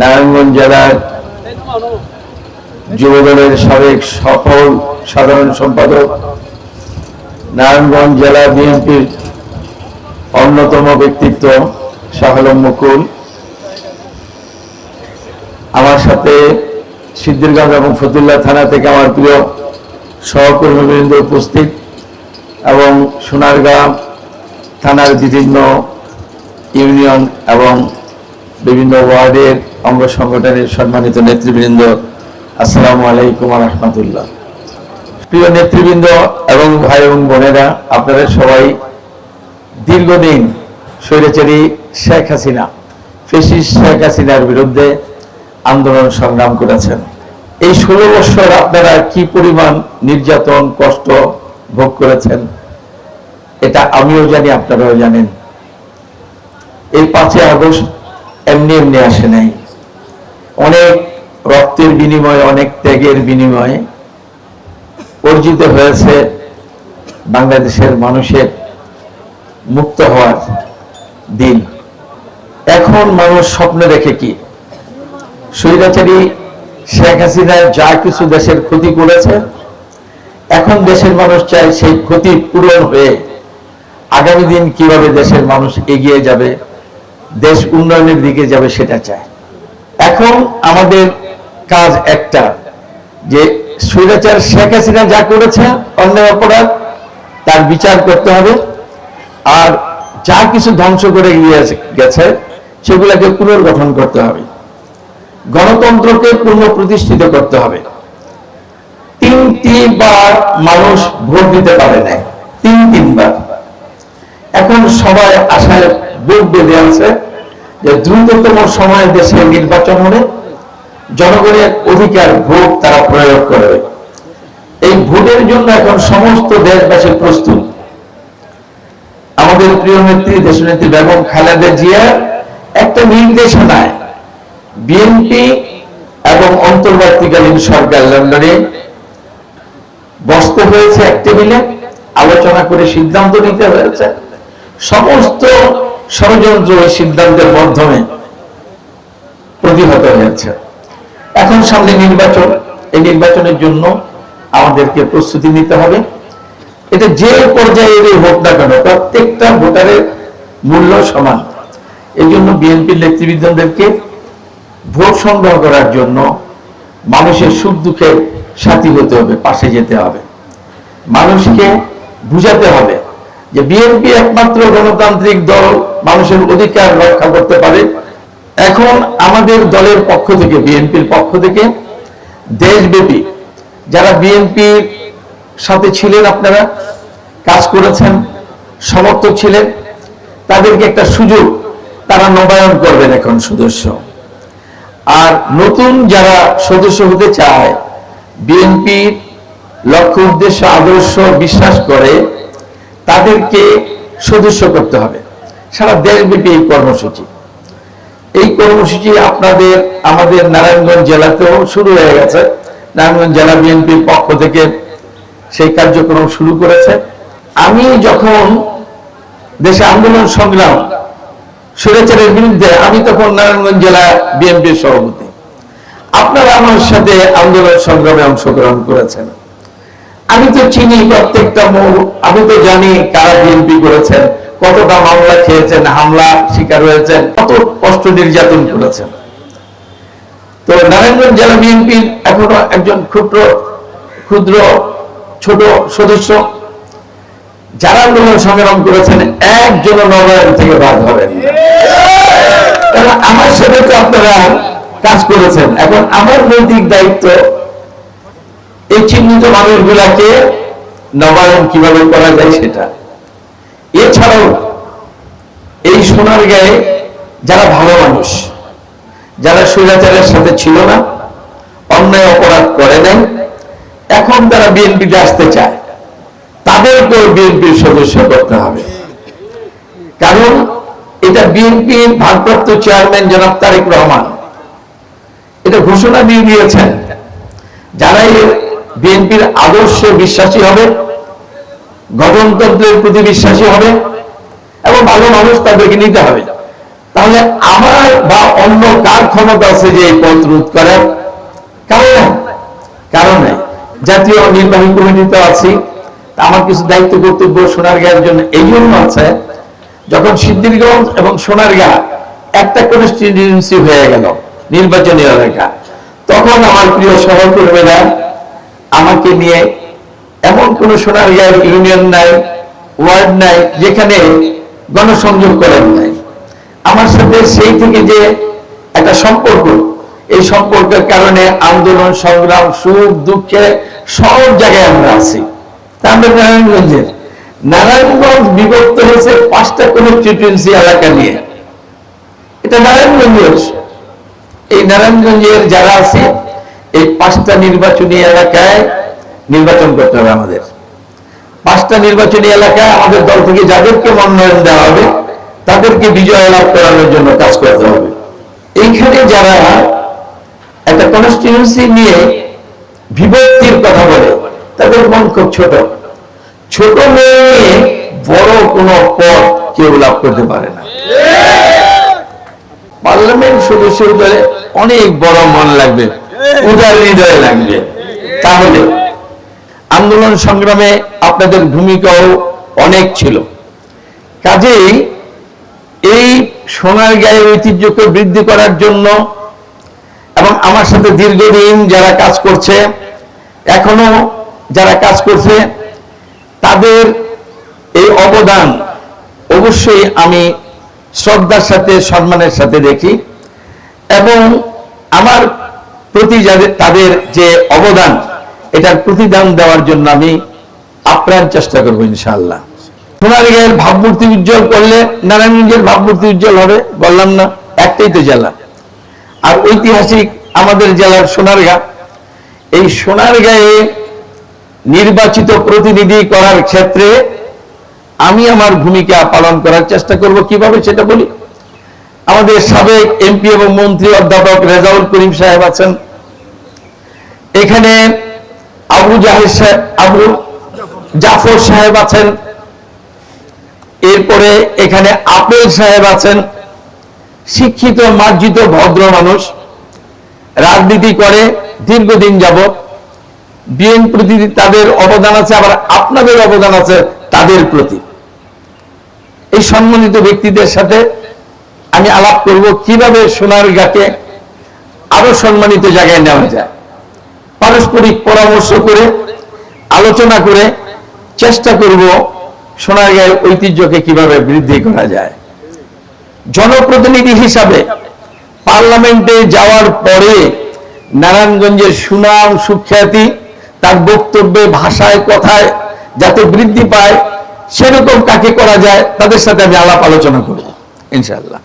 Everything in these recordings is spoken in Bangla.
নারায়ণগঞ্জ জেলার যুবদলের সাবেক সফল সাধারণ সম্পাদক, নারায়ণগঞ্জ জেলা বিএনপির অন্যতম ব্যক্তিত্ব শাহলম মুকুল। আমার সাথে সিদ্ধিরগঞ্জ এবং ফতুল্লা থানা থেকে আমার প্রিয় সহকর্মীবৃন্দ উপস্থিত এবং সোনারগাঁ থানার বিভিন্ন ইউনিয়ন এবং বিভিন্ন ওয়ার্ডের অঙ্গ সংগঠনের সম্মানিত নেতৃবৃন্দ, আসসালামু আলাইকুম রহমতুল্লাহ। প্রিয় নেতৃবৃন্দ এবং ভাই এবং বোনেরা, আপনারা সবাই দীর্ঘদিন স্বৈরাচারী শেখ হাসিনা ফেসিস শেখ হাসিনার বিরুদ্ধে আন্দোলন সংগ্রাম করেছেন। এই ষোলো বছর আপনারা কি পরিমাণ নির্যাতন, কষ্ট ভোগ করেছেন, এটা আমিও জানি, আপনারাও জানেন। এই পাঁচই আগস্ট এমনি এমনি আসে নাই। অনেক রক্তের বিনিময়ে, অনেক ত্যাগের বিনিময়ে অর্জিত হয়েছে বাংলাদেশের মানুষের মুক্ত হওয়ার দিন। এখন মানুষ স্বপ্ন দেখে কি? স্বৈরাচারী শেখ হাসিনা যা কিছু দেশের ক্ষতি করেছে, এখন দেশের মানুষ চায় সেই ক্ষতি পূরণ হয়ে আগামী দিন কীভাবে দেশের মানুষ এগিয়ে যাবে? দেশ উন্নয়নের দিকে যাবে সেটা চায়। এখন আমাদের কাজ একটা, যে স্বৈরাচার শেখ হাসিনা যা করেছে, অন্যায় অপরাধ, তার বিচার করতে হবে। আর যা কিছু ধ্বংস করে গিয়ে গেছে, সেগুলোকে পুনর্গঠন করতে হবে। গণতন্ত্রকে পুনঃ প্রতিষ্ঠিত করতে হবে। তিন তিনবার মানুষ ভোট দিতে পারে নাই তিন তিনবার এখন সবাই আশায় বুক বেঁধে আছে যে দ্রুততম সময়ে দেশে নির্বাচন হলে জনগণের অধিকার ভোট তারা প্রয়োগ করবে এই ভোটের জন্য এখন সমস্ত দেশবাসী প্রস্তুত। আমাদের প্রিয় নেত্রী, দেশনেত্রী বেগম খালেদা জিয়া একটা নির্দেশনায় বিএনপি এবং অন্তর্বর্তীকালীন সরকার লন্ডনে বসতে হয়েছে এক টেবিলে, আলোচনা করে সিদ্ধান্ত নিতে হয়েছে। সমস্ত ষড়যন্ত্র ওই সিদ্ধান্তের মাধ্যমে প্রতিহত হয়েছে। এখন সামনে নির্বাচন, এই নির্বাচনের জন্য আমাদেরকে প্রস্তুতি নিতে হবে। এটা যে পর্যায়েরই হোক না কেন, প্রত্যেকটা ভোটারের মূল্য সমান। এই জন্য বিএনপির নেতৃবৃন্দদেরকে ভোট সংগ্রহ করার জন্য মানুষের সুখ দুঃখের সাথী হতে হবে, পাশে যেতে হবে। মানুষকে বুঝাতে হবে যে বিএনপি একমাত্র গণতান্ত্রিক দল মানুষের অধিকার রক্ষা করতে পারে। এখন আমাদের দলের পক্ষ থেকে বিএনপির পক্ষ থেকে দেশব্যাপী যারা বিএনপির সাথে ছিলেন আপনারা, কাজ করেছেন, সমর্থক ছিলেন, তাদেরকে একটা সুযোগ তারা নবায়ন করবেন এখন সদস্য। আর নতুন যারা সদস্য হতে চায় বিএনপির লক্ষ্য উদ্দেশ্য, আদর্শ বিশ্বাস করে তাদেরকে সদস্য করতে হবে। সারা দেশব্যাপী এই কর্মসূচি। এই কর্মসূচি আপনাদের, আমাদের নারায়ণগঞ্জ জেলাতেও শুরু হয়ে গেছে। নারায়ণগঞ্জ জেলা বিএনপির পক্ষ থেকে সেই কার্যক্রম শুরু করেছে। আমি যখন দেশে আন্দোলন সংগ্রাম সুরেচারের বিরুদ্ধে, আমি তখন নারায়ণগঞ্জ জেলা বিএনপির সভাপতি। আপনারা আমার সাথে আন্দোলন সংগ্রামে অংশগ্রহণ করেছেন। আমি তো চিনি প্রত্যেকটা মোড় আমি তো জানি কারা বিএনপি করেছেন, কতটা মামলা খেয়েছেন, হামলা শিকার হয়েছেন, কত কষ্ট নির্যাতন করেছেন। তো নারায়ণগঞ্জ জেলা বিএনপির এখনও একজন ক্ষুদ্র ক্ষুদ্র, ছোট সদস্য, যারা আন্দোলন সংগ্রাম করেছেন একজন নবায়ন থেকে বাদ হবেন আমার সাথে তো আপনারা কাজ করেছেন। এখন আমার নৈতিক দায়িত্ব এই চিহ্নিত মানুষগুলাকে নবায়ন কীভাবে করা যায় সেটা। এছাড়াও এই সোনার গায়ে যারা ভালো মানুষ, যারা স্বৈরাচারের সাথে ছিল না, অন্যায় অপরাধ করে নাই, এখন তারা বিএনপিতে আসতে চায়। তাদেরকেও বিএনপির সদস্য করতে হবে। কারণ এটা বিএনপির ভারপ্রাপ্ত চেয়ারম্যান জনাব তারেক রহমান। এটা ঘোষণা দিয়ে দিয়েছেন। যারা বিএনপির আদর্শে বিশ্বাসী হবে, গণতন্ত্রের প্রতি বিশ্বাসী হবে, এবং ভালো মানুষ তাদেরকে নিতে হবে। তাহলে আমার বা অন্য কার ক্ষমতা আছে যে এই পথ রোধ করার? কারণ নাই। কারণ নাই। জাতীয় নির্বাহী কমিটিতে আছি। আমার কিছু দায়িত্ব কর্তব্য সোনারগাঁয়ের জন্য এই জন্য আছে। যখন সিদ্ধিরগঞ্জ এবং সোনারগাঁ একটা কনস্টিটিউয়েন্সি হয়ে গেল, নির্বাচনী এলাকা, তখন আমার প্রিয় সহকর্মীরা আমাকে নিয়ে এমন কোন সোনারগাঁয়ের ইউনিয়ন নাই, ওয়ার্ড নাই, যেখানে গণসংযোগ করেন নাই। আমার সাথে সেই থেকে যে একটা সম্পর্ক, এই সম্পর্কের কারণে আন্দোলন, সংগ্রাম, সুখ, দুঃখে সব জায়গায় আমরা আছি। আমরা নারায়ণগঞ্জের। নারায়ণগঞ্জ বিভক্ত হয়েছে পাঁচটা কনস্টিটিউন্সি এলাকা নিয়ে। এটা নারায়ণগঞ্জের। এই নারায়ণগঞ্জের যারা আছে এই পাঁচটা নির্বাচনী এলাকায় নির্বাচন করতে হবে আমাদের। পাঁচটা নির্বাচনী এলাকায় আমাদের দল থেকে যাদেরকে মনোনয়ন দেওয়া হবে, তাদেরকে বিজয় লাভ করানোর জন্য কাজ করতে হবে। এইখানে যারা একটা কনস্টিটিউন্সি নিয়ে বিভক্তির কথা বলে, তাদের মন খুব ছোট। ছোট মেয়ে বড় কোনো পদ কেউ লাভ করতে পারে না। পার্লামেন্ট সদস্য দলে অনেক বড় মন লাগবে। উদার হৃদয় লাগবে। তাহলে আন্দোলন সংগ্রামে আপনাদের ভূমিকাও অনেক ছিল। কাজেই এই সোনার গায়ের ঐতিহ্যকে বৃদ্ধি করার জন্য এবং আমার সাথে দীর্ঘদিন যারা কাজ করছে, এখনও যারা কাজ করছে, তাদের এই অবদান অবশ্যই আমি শ্রদ্ধার সাথে, সম্মানের সাথে দেখি এবং আমার প্রতি তাদের যে অবদান, এটার প্রতিদান দেওয়ার জন্য আমি আপ্রাণ চেষ্টা করব ইনশাআল্লাহ। সোনারগাঁয়ের ভাবমূর্তি উজ্জ্বল করলে নারায়ণগঞ্জের ভাবমূর্তি উজ্জ্বল হবে, বললাম না, একটাই তো জেলা। আর ঐতিহাসিক আমাদের জেলার সোনারগাঁ। এই সোনারগাঁয়ে নির্বাচিত প্রতিনিধি করার ক্ষেত্রে আমি আমার ভূমিকা পালন করার চেষ্টা করব। কীভাবে সেটা বলি? আমাদের সাবেক এমপি এবং মন্ত্রী অধ্যাপক রেজাউল করিম সাহেব আছেন। এখানে আবু জাহির সাহেব আবু জাফর সাহেব আছেন। এরপরে এখানে আপেল সাহেব আছেন। শিক্ষিত, মার্জিত, ভদ্র মানুষ। রাজনীতি করে দীর্ঘদিন যাবত বিএনপি প্রতি তাদের অবদান আছে, আবার আপনাদের অবদান আছে তাদের প্রতি। এই সম্মানিত ব্যক্তিদের সাথে আমি আলাপ করব কীভাবে সোনার গাকে আরও সম্মানিত জায়গায় নেওয়া যায়। পারস্পরিক পরামর্শ করে, আলোচনা করে চেষ্টা করব সোনারগাঁয়ের ঐতিহ্যকে কীভাবে বৃদ্ধি করা যায়। জনপ্রতিনিধি হিসাবে পার্লামেন্টে যাওয়ার পরে নারায়ণগঞ্জের সুনাম সুখ্যাতি তার বক্তব্যে, ভাষায়, কথায় যাতে বৃদ্ধি পায়, সেরকম কাকে করা যায় তাদের সাথে আমি আলাপ আলোচনা করব ইনশাল্লাহ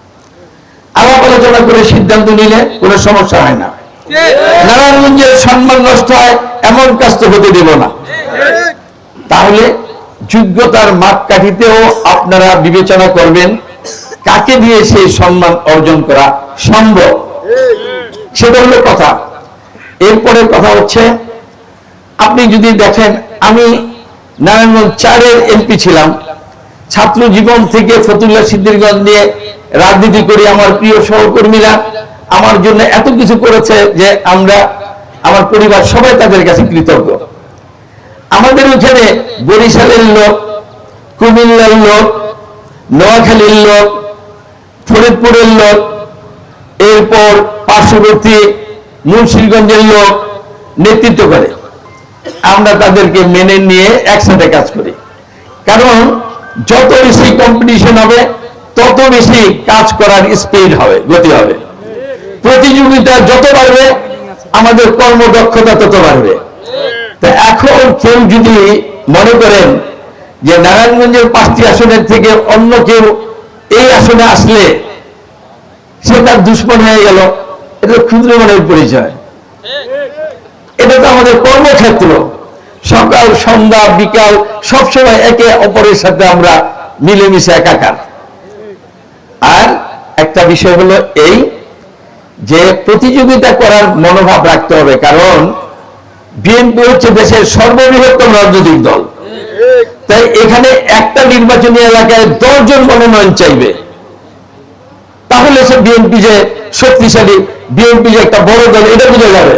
আলাপ আলোচনা করে সিদ্ধান্ত নিলে কোনো সমস্যা হয় না। নারায়ণগঞ্জের সম্মান নষ্ট হয়, এমন কাজ তো হতে দেব না। তাহলে যোগ্যতার মাপকাঠিতেও আপনারা বিবেচনা করবেন, কাকে দিয়ে সেই সম্মান অর্জন করা সম্ভব? সেটা হলো কথা। এরপরে কথা হচ্ছে, আপনি যদি দেখেন, আমি নারায়ণগঞ্জ চারের এমপি ছিলাম ছাত্র জীবন থেকে ফতুল্লা সিদ্দিরগঞ্জ নিয়ে রাজনীতি করি আমার প্রিয় সহকর্মীরা আমার জন্য এত কিছু করেছে যে আমরা, আমার পরিবার সবাই তাদের কাছে কৃতজ্ঞ। আমাদের ওখানে বরিশালের লোক, কুমিল্লার লোক, নোয়াখালীর লোক, ফরিদপুরের লোক, এরপর পার্শ্ববর্তী মুন্সিরগঞ্জের লোক নেতৃত্ব করে। আমরা তাদেরকে মেনে নিয়ে একসাথে কাজ করি। কারণ যত বেশি কম্পিটিশন হবে, তত বেশি কাজ করার স্পিড হবে, গতি হবে। প্রতিযোগিতা যত বাড়বে, আমাদের কর্মদক্ষতা তত বাড়বে। তা এখন কেউ যদি মনে করেন যে নারায়ণগঞ্জের পাঁচটি আসনের থেকে অন্য কেউ এই আসনে আসলে সে তার দুশ্মন হয়ে গেল, এটা ক্ষুদ্র মনের পরিচয়। এটা তো আমাদের কর্মক্ষেত্র। সকাল, সন্ধ্যা, বিকাল, সবসময় একে অপরের সাথে আমরা মিলেমিশে একাকার। আর একটা বিষয় হলো এই যে প্রতিযোগিতা করার মনোভাব রাখতে হবে, কারণ বিএনপি হচ্ছে দেশের সর্ববৃহত্তম রাজনৈতিক দল। তাই এখানে একটা নির্বাচনী এলাকায় দশজন মনোনয়ন চাইবে। তাহলে সে বিএনপি যে শক্তিশালী বিএনপি যে একটা বড় দল, এটা বোঝা যাবে।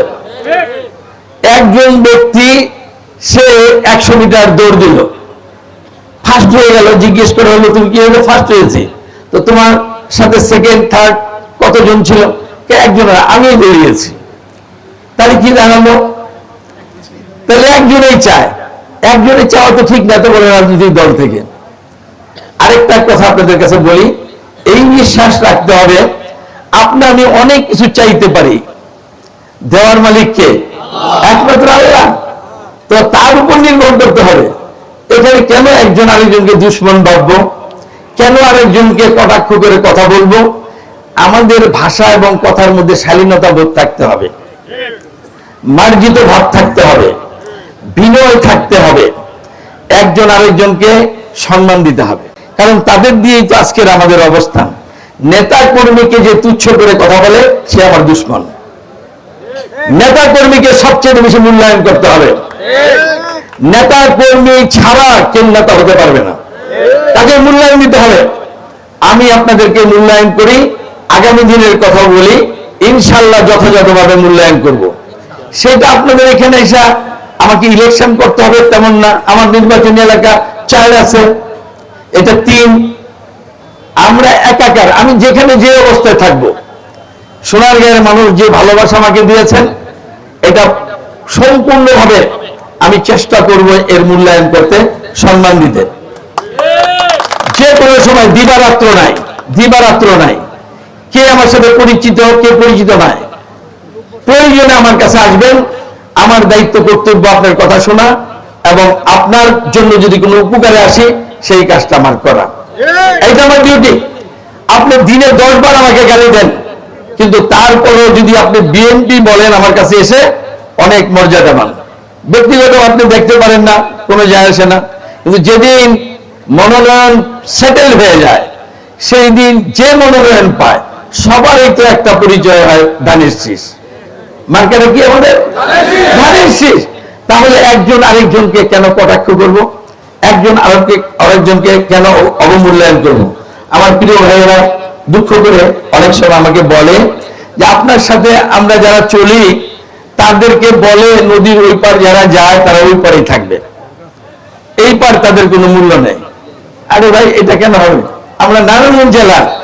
একজন ব্যক্তি সে একশো মিটার দৌড় দিল। ফার্স্ট হয়ে গেল, জিজ্ঞেস করে হলো তুমি কি হলো ফার্স্ট হয়েছি? তো তোমার সাথে সেকেন্ড থার্ড কতজন ছিল? কে একজন আমি বেরিয়েছি। তাহলে কি জানাব? তাহলে একজনেই চায়। একজনের চাওয়া তো ঠিক না তো বলে রাজনৈতিক দল থেকে। আরেকটা কথা আপনাদের কাছে বলি, এই বিশ্বাস রাখতে হবে। আপনি আমি অনেক কিছু চাইতে পারি। দেওয়ার মালিককে একমাত্র আল্লাহ। তো তার উপর নির্ভর করতে হবে। এখানে কেন একজন আরেকজনকে দুশ্মন ভাববো? কেন আরেকজনকে কটাক্ষ করে কথা বলব? আমাদের ভাষা এবং কথার মধ্যে শালীনতা বোধ থাকতে হবে। মার্জিত ভাব থাকতে হবে। বিনয় থাকতে হবে। একজন আরেকজনকে সম্মান দিতে হবে। কারণ তাদের দিয়েই তো আজকের আমাদের অবস্থান। নেতা কর্মীকে যে তুচ্ছ করে কথা বলে, সে আমার দুশ্মন। নেতা কর্মীকে সবচেয়ে বেশি মূল্যায়ন করতে হবে। নেতা কর্মী ছাড়া কেউ নেতা হতে পারবে না। তাকে মূল্যায়ন দিতে হবে। আমি আপনাদেরকে মূল্যায়ন করি আগামী দিনের কথা বলি, ইনশাল্লাহ যথাযথভাবে মূল্যায়ন করব। সেটা আপনাদের এখানে এসে আমাকে ইলেকশন করতে হবে তেমন না। আমার নির্বাচনী এলাকা চার আছে, এটা তিন। আমরা একাকার, আমি যেখানে যে অবস্থায় থাকব। সোনারগাঁয়ের মানুষ যে ভালোবাসা আমাকে দিয়েছেন, এটা সম্পূর্ণভাবে আমি চেষ্টা করব এর মূল্যায়ন করতে সম্মান দিতে। যে কোনো সময় দিবারাত্র নাই দিবারাত্র নাই। কে আমার সাথে পরিচিত, কে পরিচিত নাই? প্রয়োজনে আমার কাছে আসবেন, আমার দায়িত্ব কর্তব্য আপনার কথা শোনা এবং আপনার জন্য যদি কোনো উপকারে আসি, সেই কাজটা আমার করা। এইটা আমার ডিউটি আপনি দিনে দশ বার আমাকে গালি দেন, কিন্তু তারপরেও যদি আপনি বিএনপি বলেন আমার কাছে এসে, অনেক মর্যাদা মর্যাদাবান ব্যক্তিগত আপনি দেখতে পারেন না, কোনো যায় আসে না। কিন্তু যেদিন মনোনয়ন সেটেল হয়ে যায় সেই দিন যে মনোনয়ন পায় সবারই তো একটা পরিচয় হয় ধানের শীষ। মার্কেটে কি আমাদের? ধানের শীষ। তাহলে একজন আরেকজনকে কেন কটাক্ষ করব? একজন আরেককে আরেকজনকে কেন অবমূল্যায়ন করব? আমার প্রিয় ভাইয়েরা, দুঃখ করে অনেক সময় আমাকে বলে যে আপনার সাথে আমরা যারা চলি, তাদেরকে বলে নদীর ওই পার যারা যায়, তারা ওই পারেই থাকবে। এই পার তাদের কোনো মূল্য নেই। আরে ভাই, এটা কেন হবে? আমরা নারায়ণগঞ্জ জেলা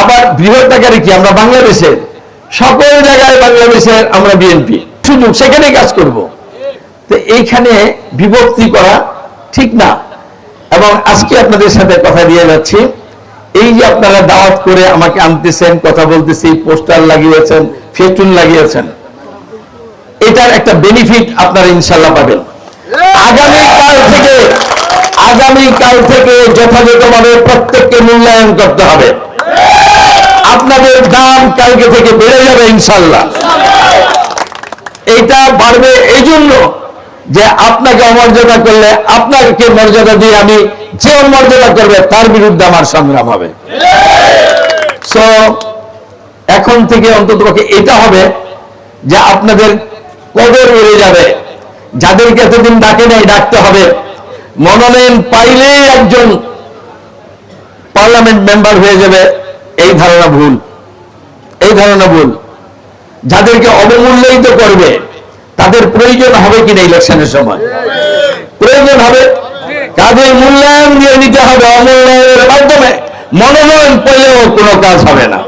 আবার বৃহৎ আকারে কি? আমরা বাংলাদেশের, সকল জায়গায় বাংলাদেশের আমরা বিএনপি সুযোগ সেখানে কাজ করব। তো এইখানে বিভক্তি করা ঠিক না। এবং আজকে আপনাদের সাথে কথা দিয়ে যাচ্ছি। এই যে আপনারা দাওয়াত করে আমাকে আনতেছেন, কথা বলতেছি, পোস্টার লাগিয়েছেন ফেস্টুন লাগিয়েছেন, এটার একটা বেনিফিট আপনারা ইনশাল্লাহ পাবেন। আগামী কাল থেকে, আগামী কাল থেকে যথাযথভাবে প্রত্যেককে মূল্যায়ন করতে হবে। আপনাদের দাম কালকে থেকে বেড়ে যাবে ইনশাল্লাহ। এটা বাড়বে এই জন্য যে আপনাকে অমর্যাদা করলে আপনাকে মর্যাদা দিয়ে আমি যে অমর্যাদা করবে তার বিরুদ্ধে আমার সংগ্রাম হবে। এখন থেকে অন্তত এটা হবে যে আপনাদের কদর বেড়ে যাবে। যাদেরকে এতদিন ডাকে নাই, ডাকতে হবে। মনোনয়ন পাইলেই একজন পার্লামেন্ট মেম্বার হয়ে যাবে। এই ধারণা ভুল। এই ধারণা ভুল। যাদেরকে অবমূল্যায়িত করবে, তাদের প্রয়োজন হবে কিনা ইলেকশনের সময়? প্রয়োজন হবে। কাজের মূল্যায়ন দিয়ে নিতে হবে অমূল্যায়নের মাধ্যমে। মনোনয়ন পেলেও কোনো কাজ হবে না।